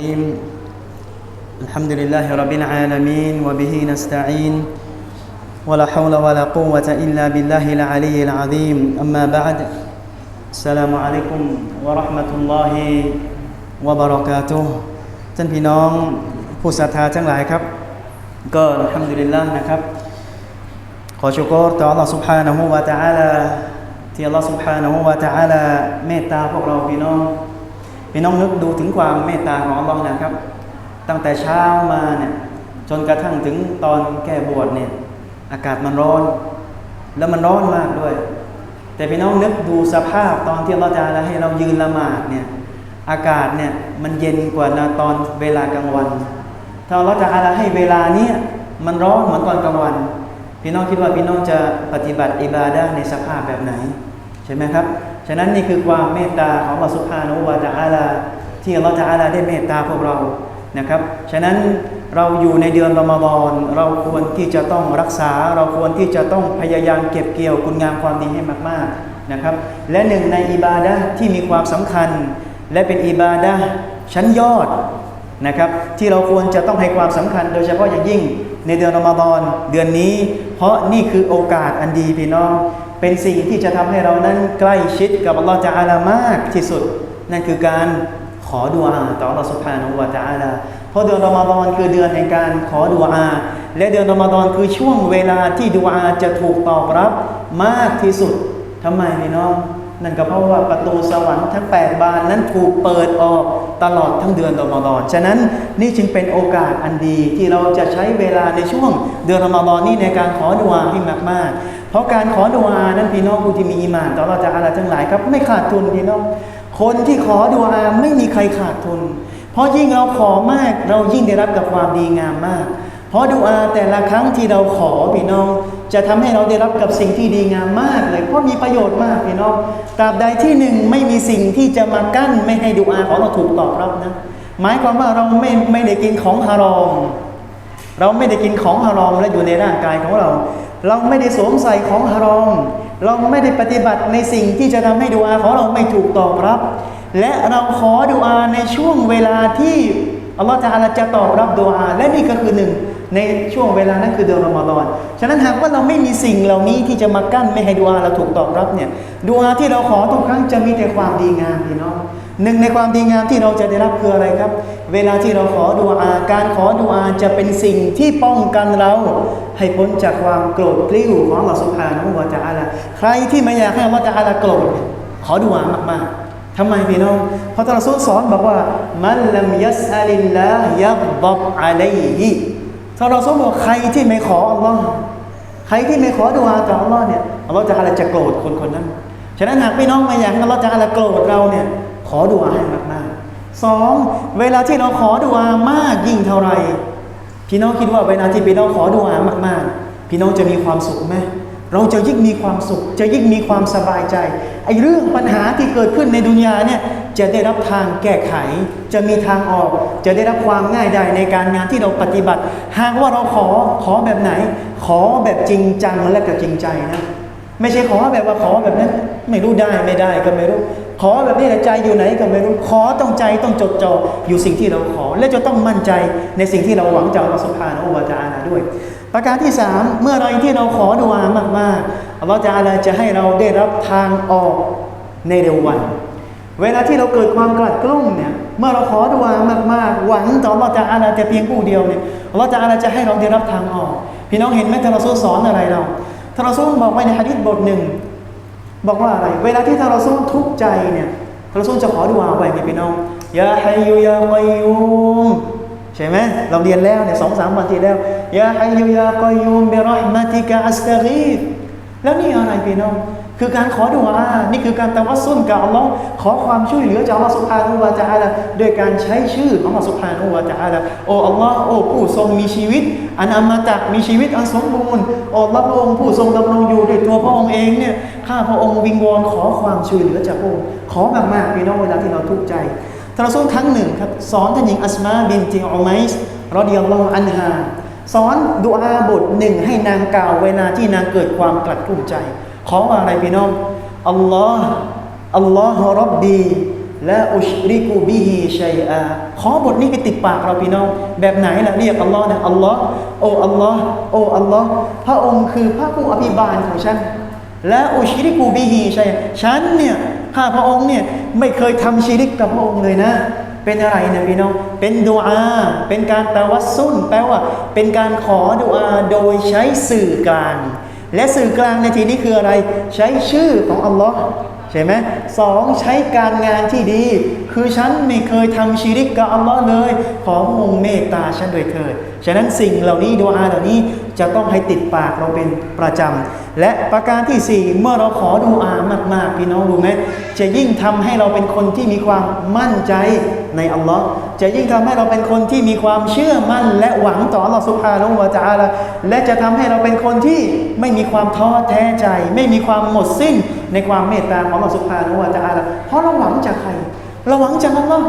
الرحيم الحمد لله رب العالمين وبه نستعين ولا حول ولا قوة إلا بالله العلي العظيم أما بعد السلام عليكم ورحمة الله وبركاته ท่านพี่น้องผู้ศรัทธาทั้งหลายครับ ก็อัลฮัมดุลิลลาห์นะครับ ขอชุกรต่อ Allah سبحانه และ تعالى ที่ Allah سبحانه และ تعالى เมตตาพวกเราพี่น้อง พี่น้องนึกดูถึงความเมตตาของ Allah นะครับ ตั้งแต่เช้ามาเนี่ยจนกระทั่งถึงตอนแก้บวชเนี่ยอากาศมันร้อน แล้วมันร้อนมากด้วย แต่พี่น้องนึกดูสภาพตอนที่เราจะให้เรายืนละหมาดเนี่ยอากาศเนี่ยมันเย็นกว่าตอนเวลากลางวัน ถ้าเราจะอะไรให้เวลาเนี้มันร้อนเหมือนตอนกลางวัน พี่น้องคิดว่าพี่น้องจะปฏิบัติอิบาดะในสภาพแบบไหน ใช่ไหมครับะนั้นนี่คือความเมตตาของอัลลอฮฺสุบฮานุวะตาลา ที่อัลลอฮฺตะอาลาได้เมตตาพวกเรานะครับ ฉะนั้นเราอยู่ในเดือนรอมฎอนเราควรที่จะต้องรักษา เราควรที่จะต้องพยายามเก็บเกี่ยวคุณงามความดีให้มากๆนะครับ และหนึ่งในอิบาดะที่มีความสำคัญ และเป็นอิบาดะชั้นยอดนะครับ ที่เราควรจะต้องให้ความสำคัญ โดยเฉพาะอย่างยิ่งในเดือนรอมฎอนเดือนนี้ เพราะนี่คือโอกาสอันดีพี่น้อง เป็นสิ่งที่จะทำให้เรานั้นใกล้ชิดกับอัลลอฮฺจาอาลามากที่สุด นั่นคือการขอดุอาต่ออัลลอฮฺสุภาโนาอูวะตะอาลาเพราะเดือนรอมฎอนคือเดือนในการขอดุอา และเดือนรอมฎอนคือช่วงเวลาที่ดุอาจะถูกตอบรับมากที่สุดทำไมพี่น้อง นั่นก็เพราะว่าประตูสวรรค์ทั้ง 8 บานนั้นถูกเปิดออกตลอดทั้งเดือนรอมฎอน ฉะนั้นนี่จึงเป็นโอกาสอันดีที่เราจะใช้เวลาในช่วงเดือนรอมฎอนนี้ในการขอดุอาให้มากๆ เพราะการขอดุอานั้นพี่น้องผู้ที่มีอีมานต่อเราจะอะไรทั้งหลายครับไม่ขาดทุนพี่น้อง คนที่ขอดุอาไม่มีใครขาดทุน เพราะยิ่งเราขอมากเรายิ่งได้รับกับความดีงามมาก เพราะดุอาแต่ละครั้งที่เราขอพี่น้อง จะทำให้เราได้รับกับสิ่งที่ดีงามมากเลยเพราะมีประโยชน์มากพี่น้องตราบใดที่หนึ่งไม่มีสิ่งที่จะมากั้นไม่ให้ดุอาของเราถูกตอบรับนะหมายความว่าเราไม่ไม่ได้กินของฮารอมเราไม่ได้กินของฮารอมและอยู่ในร่างกายของเรา เราไม่ได้สวมใส่ของฮารอมเราไม่ได้ปฏิบัติในสิ่งที่จะทำให้ดุอาของเราไม่ถูกตอบรับ และเราขอดุอาในช่วงเวลาที่อัลลอฮฺจะจะตอบรับดุอาและนี่ก็คือหนึ่ง ในช่วงเวลานั้นคือเดือนรอมฎอน ฉะนั้นหากว่าเราไม่มีสิ่งเหล่านี้ที่จะมากั้นไม่ให้ดุอาเราถูกตอบรับเนี่ยดุอาที่เราขอทุกครั้งจะมีแต่ความดีงามพี่น้องหนึ่งในความดีงามที่เราจะได้รับคืออะไรครับ เวลาที่เราขอดุอาการขอดุอาจะเป็นสิ่งที่ป้องกันเรา ให้พ้นจากความโกรธกลิ้วของอัลลอฮฺสุบฮานะฮูวะตะอาลาใครที่ไม่อยากให้อัลละอาโกรธขอดุอามากๆทำไมพี่น้องเพราะตรัสสอนบอกว่า มันลัมยัสอัลิลลาฮยับดับอะลัยฮิ ถ้าเราสมบอกใครที่ไม่ขออัลลอฮ์ใครที่ไม่ขอดุอาต่ออัลลอฮ์เนี่ยอัลลอฮ์จะอะไรจะโกรธคนคนนั้น ฉะนั้นหากพี่น้องไม่อยากให้อัลลอฮ์จะอะไรโกรธเราเนี่ยขอดุอาให้มากๆสองเวลาที่เราขอดุอามากยิ่งเท่าไหร่พี่น้องคิดว่าเวลาที่พี่น้องขอดุอามากๆ พี่น้องจะมีความสุขไหมเราจะยิ่งมีความสุข จะยิ่งมีความสบายใจไอ้เรื่องปัญหาที่เกิดขึ้นในดุนยาเนี่ย จะได้รับทางแก้ไข จะมีทางออก จะได้รับความง่ายดายในการงานที่เราปฏิบัติ หากว่าเราขอขอแบบไหน ขอแบบจริงจังและก็จริงใจนะไม่ใช่ขอแบบว่าขอแบบนั้นไม่รู้ได้ไม่ได้ก็ไม่รู้ ขอแบบนี้แต่ใจอยู่ไหนก็ไม่รู้ขอต้องใจต้องจดจ่ออยู่สิ่งที่เราขอ และจะต้องมั่นใจในสิ่งที่เราหวังจากอัลลอฮฺสุบฮานะฮูวะตะอาลาด้วย ประการที่สามเมื่อไรที่เราขอดุอามากๆอัลลอฮฺจะอาลาจะให้เราได้รับทางออกในเร็ววัน เวลาที่เราเกิดความกลัดกลุ้มเนี่ยเมื่อเราขอดุอามากๆ หวังต่ออัลลอฮฺจะอาลาแต่เพียงผู้เดียวเนี่ยอัลลอฮฺจะอาลาจะให้เราได้รับทางออก พี่น้องเห็นไหมท่านเราสอนอะไรเราท่านเราบอกไว้ในฮะดิษบทหนึ่งบอกว่าอะไร เวลาที่ท่านเราทุกข์ใจเนี่ยท่านเราจะขอดุอาไว้ไงพี่น้องยาฮัยยูยากัยยูมใช่ไหมเราเรียนแล้วเนี่ยสองสามวันที่แล้วยาฮัยยูยากัยยูมบิรอฮิมาติกะอัสตารีฟ แล้วนี่อะไรพี่น้อง คือการขอดุอา นี่คือการตะวัสุนกับอัลลอฮ์ขอความช่วยเหลือจากอัลลอฮ์สุบฮานุวะตะอาลาด้วยการใช้ชื่อของอัลลอฮ์สุบฮานุวะตะอาลาโอ้อัลลอฮ์โอ้ผู้ทรงมีชีวิตอันอมตะมีชีวิตอันสมบูรณ์โอ้พระองค์ผู้ทรงดำรงอยู่ด้วยตัวพระองค์เองเนี่ยข้าพระองค์วิงวอนขอความช่วยเหลือจากพระองค์ขอมากๆพี่น้องเวลาที่เราทุกข์ใจทรอซูลครั้งหนึ่งครับสอนท่านหญิงอัสมาบินจิอุมัยส์รอดิยัลลอฮุอันฮา สอนดุอาบทหนึ่งให้นางกล่าวเวลาที่นางเกิดความกลัดกลุ้มใจ ขอว่าอะไรพี่น้องอัลลอฮ์อัลลอฮ์รับบีและอุชริกุบิฮิชัยอาขอบทนี้ไปติดปากเราพี่น้อง แบบไหนล่ะเรียกอัลลอฮ์นะอัลลอฮ์โออัลลอฮ์โออัลลอฮ์พระองค์คือพระผู้อภิบาลของฉัน และอุชริกูบิฮีใช่ฉันเนี่ยข้าพระองค์เนี่ยไม่เคยทำชีริกกับพระองค์เลยนะ เป็นอะไรนะพี่น้อง เป็นดูอา เป็นการตะวัสซุนแปลว่า เป็นการขอดูอาโดยใช้สื่อกลาง และสื่อกลางในที่นี้คืออะไร ใช้ชื่อของอัลลอฮ์ใช่ไหมสองใช้การงานที่ดี คือฉันไม่เคยทำชีริกกับอัลลอฮ์เลย ขอพระองค์เมตตาฉันโดยเถิด ฉะนั้นสิ่งเหล่านี้ดูอาเหล่านี้จะต้องให้ติดปากเราเป็นประจำ และประการที่สี่เมื่อเราขอดูอามากๆ พี่น้องรู้ไหมจะยิ่งทำให้เราเป็นคนที่มีความมั่นใจ ในอัลลอฮ์จะยิ่งทำให้เราเป็นคนที่มีความเชื่อมั่น และหวังต่ออัลสุภาลงวะตะอาละและจะทำให้เราเป็นคนที่ไม่มีความท้อแท้ใจ ไม่มีความหมดสิ้นในความเมตตาของอัลสุภาลงวะตะอาละเพราะเราหวังจากใครเราหวังจากอัลลอฮ์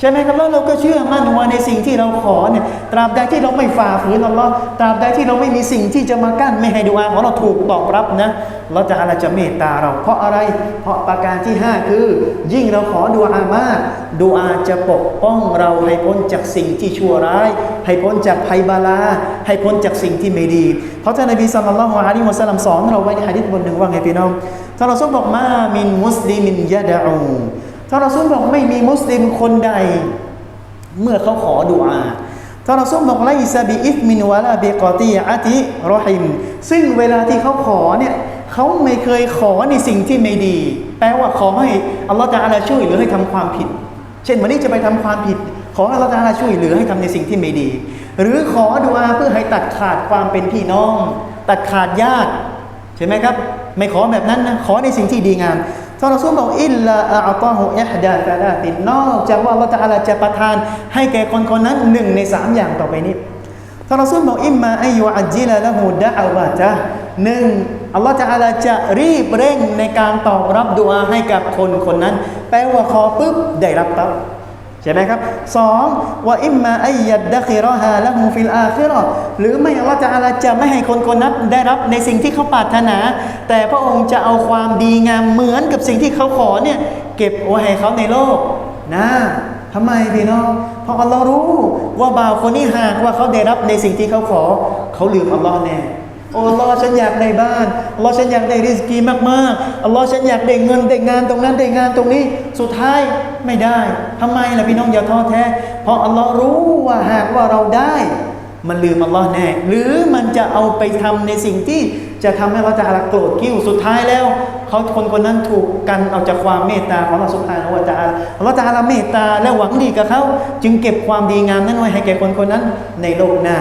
ใช่ไหมครับแล้วเราก็เชื่อมั่นว่าในสิ่งที่เราขอเนี่ยตราบใดที่เราไม่ฝ่าฝืนอัลลอฮ์ตราบใดที่เราไม่มีสิ่งที่จะมากั้นไม่ให้ดูอาของเราถูกตอบรับนะเราจะอะไรจะเมตตาเรา เพราะอะไร เพราะประการที่ 5 คือ ยิ่งเราขอดูอามากดูอาจะปกป้องเราให้พ้นจากสิ่งที่ชั่วร้าย ให้พ้นจากภัยบาลา ให้พ้นจากสิ่งที่ไม่ดี เพราะท่านนบีสัลลัลลอฮุอะลัยฮิวะสัลลัมสอนเราไว้ในหะดีษบทหนึ่งว่าไงพี่น้องท่านเราบอกมามินมุสลิมินยะดะอู ท่านเราบอกไม่มีมุสลิมคนใด เมื่อเขาขอดุอาท่านรอซูลบอกไลซาบิอิฟมินวะลาเบกอตีอะติรอฮิม ซึ่งเวลาที่เขาขอเนี่ยเขาไม่เคยขอในสิ่งที่ไม่ดี แปลว่าขอให้อัลลอฮฺจะอาลาช่วยหรือให้ทำความผิด เช่นวันนี้จะไปทำความผิด ขออัลลอฮฺจะอาลาช่วยหรือให้ทำในสิ่งที่ไม่ดี หรือขอดุอาเพื่อให้ตัดขาดความเป็นพี่น้อง ตัดขาดญาติใช่ไหมครับ ไม่ขอแบบนั้นนะขอในสิ่งที่ดีงาม ท่านรอซูลบอกอิลลาอัตาหูอิฮดาตาลาตินนอกจากว่าเราจะอาลาจะประทาน ให้แก่คนคนนั้นหนึ่งในสามอย่างต่อไปนี้ท่านรอซูลบอกอิมมาอายุอัจจิลละหูดะอาวะจะหนึ่งอัลลอฮฺจะอาลาจะรีบเร่งในการตอบรับดุอาให้กับคนคนนั้น แปลว่าขอปุ๊บได้รับปั๊บ ใช่ไหมครับสองว่าอิมมาอัยยัดดะคิรอฮาละฮูฟิลอาคิรอหรือไม่อัลลอฮฺจะอาลาจะไม่ให้คนคนนั้นได้รับในสิ่งที่เขาปรารถนา แต่พระองค์จะเอาความดีงามเหมือนกับสิ่งที่เขาขอเนี่ยเก็บไว้ให้เขาในโลกนะทำไมพี่น้องเพราะอัลลอฮ์รู้ว่าบ่าวคนนี้หากว่าเขาได้รับในสิ่งที่เขาขอ เขาลืมอัลลอฮ์แน่ โอ้อัลอฉันอยากได้บ้านลอฉันอยากได้ริสกีมากๆอัลอฉันอยากได้เงินได้งานตรงนั้นได้งานตรงนี้ สุดท้ายไม่ได้ทำไมล่ะพี่น้องอย่าท้อแท้ เพราะอัลลอฮ์รู้ว่าหากว่าเราได้ มันลืมอัลลอฮ์แน่ หรือมันจะเอาไปทำในสิ่งที่จะทำให้เราจะอาโกรธกิ้วสุดท้ายแล้วเขาคนคนนั้นถูกกันเอาจากความเมตตาของอัลลอฮ์สุบฮานะวะตะอาลาตะอาลาเมตตาและหวังดีกับเขาจึงเก็บความดีงามนั้นไว้ให้แก่คนคนนั้นในโลกหน้า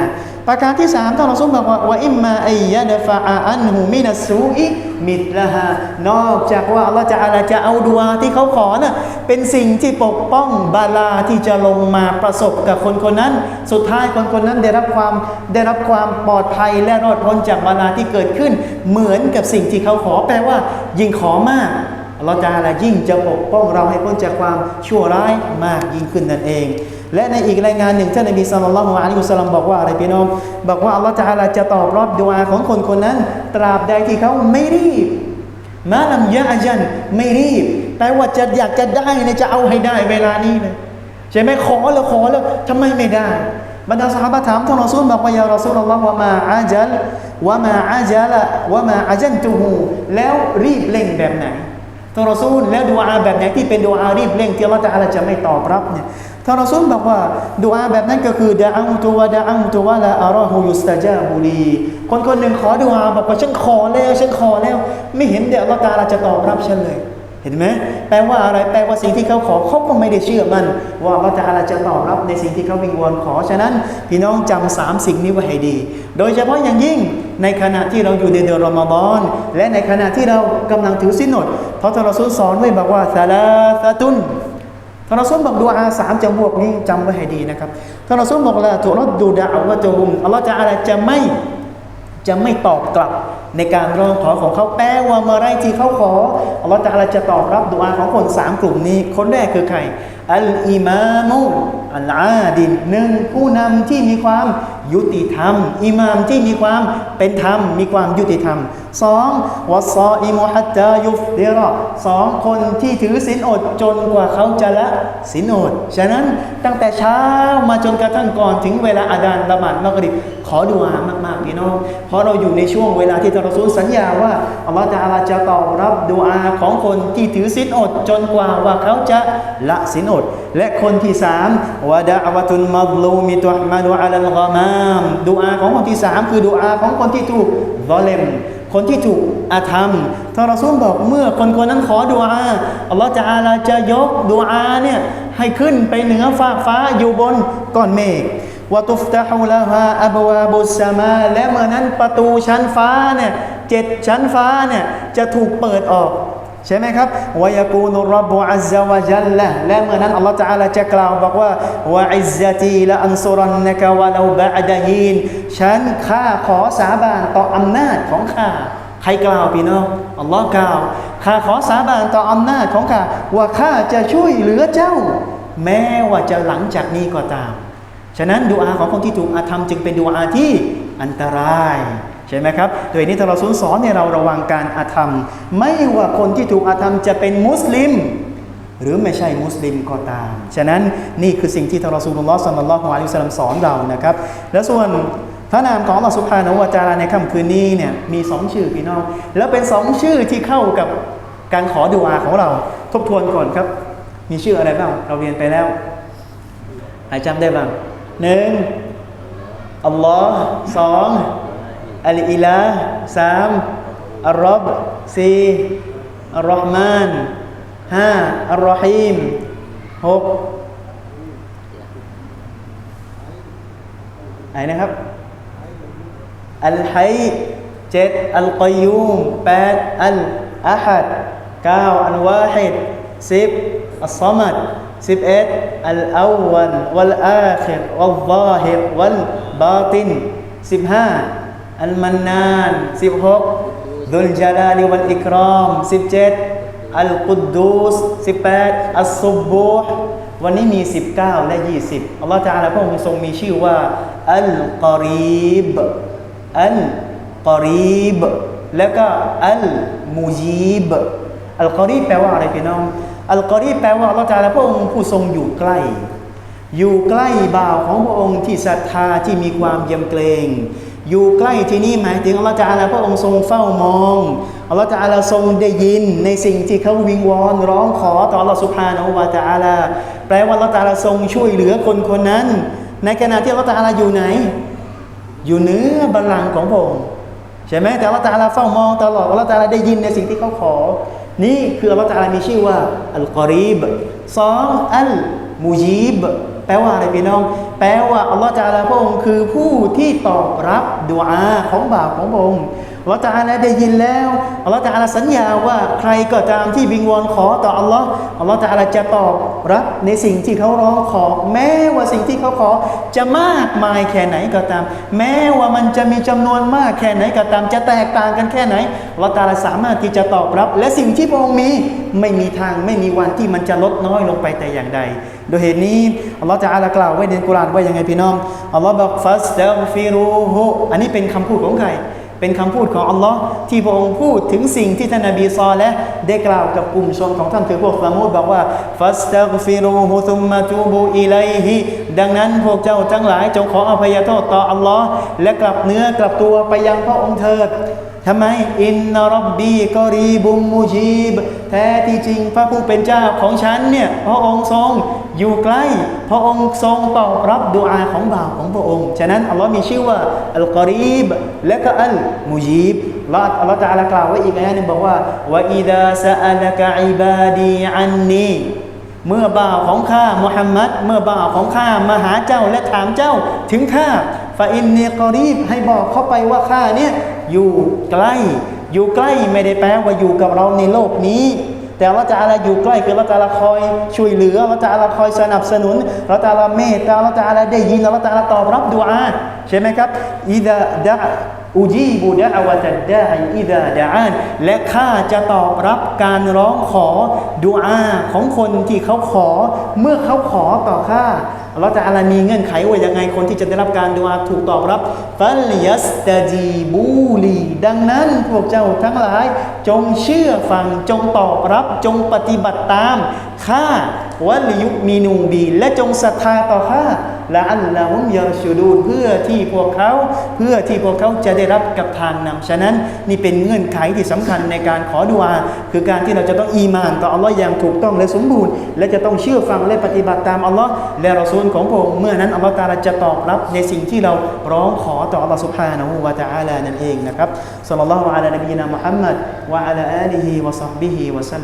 ประการที่สามท่านรอซูลบอกว่าว่าอิมมาอัยะดฟะอาอันหูมินัสูอิมิดละฮานอกจากว่าอัลลอฮฺจะอาลาจะเอาดุอาที่เขาขอน่ะเป็นสิ่งที่ปกป้องบาลาที่จะลงมาประสบกับคนคนนั้น สุดท้ายคนคนนั้นได้รับความได้รับความปลอดภัยและรอดพ้นจากบาลาที่เกิดขึ้น เหมือนกับสิ่งที่เขาขอแปลว่า ยิ่งขอมากอัลลอฮฺจะอาลายิ่งจะปกป้องเราให้พ้นจากความชั่วร้ายมากยิ่งขึ้นนั่นเอง และในอีกรายงานหนึ่งท่านนบีสุลต่านละฮ์อะลัยฮิวะสัลลัมบอกว่าอะไรพี่น้องบอกว่าอัลลอฮฺจะอาลาจะตอบรับดุอาของคนคนนั้น ตราบใดที่เขาไม่รีบมาลำยะอาจันไม่รีบ แต่ว่าจะอยากจะได้เนี่ยจะเอาให้ได้เวลานี้เลยใช่ไหมขอแล้วขอแล้วทำไมไม่ได้บรรดาสหายถามท่านรอซูลบอกว่ายารอซูลอัลลอฮ์ว่ามาอาจัลว่ามาอาจัลว่ามาอาจันตูฮูแล้วรีบเร่งแบบไหนท่านรอซูลแล้วดูอาแบบไหนที่เป็นดูอารีบเร่งที่อัลลอฮฺจะอาลาจะไม่ตอบรับเนี่ย ท่านรอซูลบอกว่าดูอาแบบนั้นก็คือดะอังตุวดะอังตุวะละอารอฮูยุสตาจาบุลีคนคนหนึ่งขอดูอาบอกว่าฉันขอแล้วฉันขอแล้ว ไม่เห็นเดี๋ยวอัลลอฮฺตาลาจะตอบรับฉันเลย เห็นไหมแปลว่าอะไรแปลว่าสิ่งที่เขาขอเขาก็ไม่ได้เชื่อมัน ว่าอัลลอฮฺตาลาจะตอบรับในสิ่งที่เขาวิงวอนขอฉะนั้น พี่น้องจำสามสิ่งนี้ไว้ให้ดี โดยเฉพาะอย่างยิ่งในขณะที่เราอยู่ในเดือนรอมฎอน และในขณะที่เรากำลังถือสินอดเพราะท่านรอซูลสอนไว้บอกว่าซาลาซาตุน ท่านรอซูลบอกดูอาสามจำพวกนี้จำไว้ให้ดีนะครับท่านรอซูลบอกละถูกรถดูดาวะตุฮุมอัลลอฮ์จะอะไรจะไม่จะไม่ตอบกลับในการร้องขอของเขาแปลว่าเมื่อไรที่เขาขออัลลอฮ์จะอะไรจะตอบรับดูอาของคนสามกลุ่มนี้ คนแรกคือใครอัลอิมามุอัลอาดินหนึ่งผู้นำที่มีความ ยุติธรรมอิหมามที่มีความเป็นธรรม มีความยุติธรรมสองวัสซออิมฮัตตายุฟเดรอสองคนที่ถือศีลอดจนกว่าเขาจะละศีลอดฉะนั้นตั้งแต่เช้ามาจนกระทั่งก่อนถึงเวลาอาดานละหมาดมักริบขอดุอามากๆพี่น้องเพราะเราอยู่ในช่วงเวลาที่ทารซูลสัญญาว่าอัลลอฮฺจะอาลาจะตอบรับดุอาของคนที่ถือศีลอดจนกว่าว่าเขาจะละศีลอดและคนที่สามวะดะวะตุนมัดลูมิตุฮ์มาดุอัลลกามามดุอาของคนที่สามคือดุอาของคนที่ถูกซอเลมคนที่ถูกอาธรรมทารอซูลบอกเมื่อคนคนนั้นขอดุอาอัลลอฮฺจะอาลาจะยกดุอาเนี่ยให้ขึ้นไปเหนือฟากฟ้าอยู่บนก้อนเมฆวะตุฟตะฮุละฮาอับวาบุสมา และเมื่อนั้นประตูชั้นฟ้าเนี่ยเจ็ดชั้นฟ้าเนี่ยจะถูกเปิดออก ใช่ไหมครับวายกูนุรับบุอัลซาวะจัลละและเมื่อนั้นอัลลอฮฺ تعالى จะกล่าวบอกว่าวะอิซซตีละอันซุรันนะกะวะลาบะดะฮีนฉันข้าขอสาบานต่ออำนาจของข้าใครกล่าวพี่น้องอัลลอฮ์กล่าวข้าขอสาบานต่ออำนาจของข้าว่าข้าจะช่วยเหลือเจ้า แม้ว่าจะหลังจากนี้ก็ตาม ฉะนั้นดูอาของคนที่ถูกอาธรรมจึงเป็นดูอาที่อันตราย ใช่ไหมครับโดยนี้ถ้าเราสอนสอนเนี่ยเราระวังการอาธรรม ไม่ว่าคนที่ถูกอาธรรมจะเป็นมุสลิม หรือไม่ใช่มุสลิมก็ตาม ฉะนั้นนี่คือสิ่งที่ทารอซูลุลลอฮ์สัลลัลลอฮุอะลัยฮิวะซัลลัมสอนเรานะครับ และส่วนพระนามของอัลลอฮ์สุบฮานะฮูวะตะอาลาในค่ำคืนนี้เนี่ยมีสองชื่อพี่น้อง แล้วเป็นสองชื่อที่เข้ากับการขอดุอาของเราทบทวนก่อนครับ มีชื่ออะไรบ้างเราเรียนไปแล้วใครจำได้บ้างหนึ่งอัลลอฮ์สอง อัลอิลาสามอัลรอบสี่อัลรอฮ์มานห้าอัลรอฮีมหกไหนนะครับ อัลไฮเจ็ดอัลกอยูมแปดอัลอาฮัดเก้าอัลวาฮิดสิบอัลซอมัดสิบเอ็ดอัลอาวันวัลอาคิรวัลซาฮิรวัลบาตินสิบห้า อัลมันนานสิบหกดุลจาลาลิวัลอิกรามสิบเจ็ดอัลกุดดูสสิบแปดอัลซุบบูฮ์วันนี้มี 19 และ 20 อัลลอฮฺตะอาลาพระองค์ทรงมีชื่อว่า อัลกอรีบ อัลกอรีบ แล้วก็อัลมูจีบ อัลกอรีบแปลว่าอะไรพี่น้อง อัลกอรีบแปลว่าอัลลอฮฺตะอาลาพระองค์ผู้ทรงอยู่ใกล้ อยู่ใกล้บ่าวของพระองค์ที่ศรัทธาที่มีความเยำเกรง อยู่ใกล้ที่นี่หมายถึงอัลลอฮฺจะอาลาพระองค์ทรงเฝ้ามองอัลลอฮฺจะอาลาทรงได้ยินในสิ่งที่เขาวิงวอนร้องขอต่ออัลลอฮฺสุบฮานะฮูวาตะอาลาแปลว่าอัลลอฮฺจะอาลาทรงช่วยเหลือคนคนนั้น ในขณะที่อัลลอฮฺจะอาลาอยู่ไหน อยู่เนื้อบัลลังก์ของพระองค์ใช่ไหมแต่อัลลอฮฺจะอาลาเฝ้ามองตลอดอัลลอฮฺจะอาลาได้ยินในสิ่งที่เขาขอ นี่คืออัลลอฮฺจะอาลามีชื่อว่าอัลกอรีบสองอัลมูจีบแปลว่าอะไรพี่น้อง แปลว่าอัลลอฮฺจาลาพระองค์คือผู้ที่ตอบรับดุอาของบ่าวของพระองค์ อัลลอฮฺจาลาได้ยินแล้วอัลลอฮฺจาลาสัญญาว่าใครก็ตามที่วิงวอนขอต่ออัลลอฮ์อัลลอฮฺจาลาจะตอบรับในสิ่งที่เขาร้องขอ แม้ว่าสิ่งที่เขาขอจะมากมายแค่ไหนก็ตาม แม้ว่ามันจะมีจำนวนมากแค่ไหนก็ตาม จะแตกต่างกันแค่ไหนอัลลอฮฺจาลาสามารถที่จะตอบรับ และสิ่งที่พระองค์มีไม่มีทางไม่มีวันที่มันจะลดน้อยลงไปแต่อย่างใดโดยเหตุนี้อัลลอฮฺจะอาลากล่าวไว้ในกุรอานว่ายังไงพี่น้องอัลลอฮฺบอกฟัสตัฟิรูฮุอันนี้เป็นคำพูดของใคร เป็นคำพูดของอัลลอฮ์ที่พระองค์พูดถึงสิ่งที่ท่านนบีซอและได้กล่าวกับกลุ่มชนของท่านคือพวกสามูดบอกว่าฟัสตัฟิรูฮุซุมมาจูบูอิไลฮิดังนั้นพวกเจ้าทั้งหลายจงขออภัยโทษต่ออัลลอฮ์และกลับเนื้อกลับตัวไปยังพระองค์เถิด ทำไมอินนรบบีกอรีบุมมูจีบแท้ที่จริงพระผู้เป็นเจ้าของฉันเนี่ยพระองค์ทรงอยู่ใกล้ พระองค์ทรงตอบรับดุอาของบ่าวของพระองค์ ฉะนั้นอัลลอฮ์มีชื่อว่าอัลกอรีบและก็อัลมูจีบละอัลลอฮ์จะกล่าวไว้อีกอันหนึ่งบอกว่าว่าอิดาซาอัลกะอิบาดีอันนีเมื่อบ่าวของข้ามุฮัมมัดเมื่อบ่าวของข้ามาหาเจ้าและถามเจ้าถึงข้าฟาอินเนกอรีบให้บอกเข้าไปว่าข้าเนี่ย อยู่ใกล้ อยู่ใกล้ไม่ได้แปลว่าอยู่กับเราในโลกนี้ แต่เราจะอะไรอยู่ใกล้คือเราจะอะไรคอยช่วยเหลือเราจะอะไรคอยสนับสนุนเราจะอะไรเมตตาเราจะอะไรได้ยินเราจะอะไรตอบรับดุอาใช่ไหมครับอิดะดะอุจีบุดะอวะตัดดาอิดะดะอานและข้าจะตอบรับการร้องขอดุอาของคนที่เขาขอเมื่อเขาขอต่อข้า เราจะอะไรมีเงื่อนไขว่ายังไงคนที่จะได้รับการดูอาถูกตอบรับฟัลยัสตาจีบูลีดังนั้นพวกเจ้าทั้งหลาย จงเชื่อฟังจงตอบรับ จงปฏิบัติตามข้า วะลิยุมีนูบี และจงศรัทธาต่อข้าและอัลลอฮุมยาชูดูนเพื่อที่พวกเขาเพื่อที่พวกเขาจะได้รับกับทางนำฉะนั้นนี่เป็นเงื่อนไขที่สำคัญในการขอดุอาคือการที่เราจะต้องอีมานต่ออัลลอฮ์อย่างถูกต้องและสมบูรณ์ และจะต้องเชื่อฟังและปฏิบัติตามอัลลอฮ์และรอซูลของพระองค์เมื่อนั้นอัลลอฮ์ตาลาจะตอบรับในสิ่งที่เราร้องขอต่ออัลลอฮ์สุบฮานะฮูวะตะอาลานั่นเองนะครับสัลลัลลอฮุอะลัยนบีมุฮัมมัดวะอะลาอาลีฮิวะซับบิฮิวะสั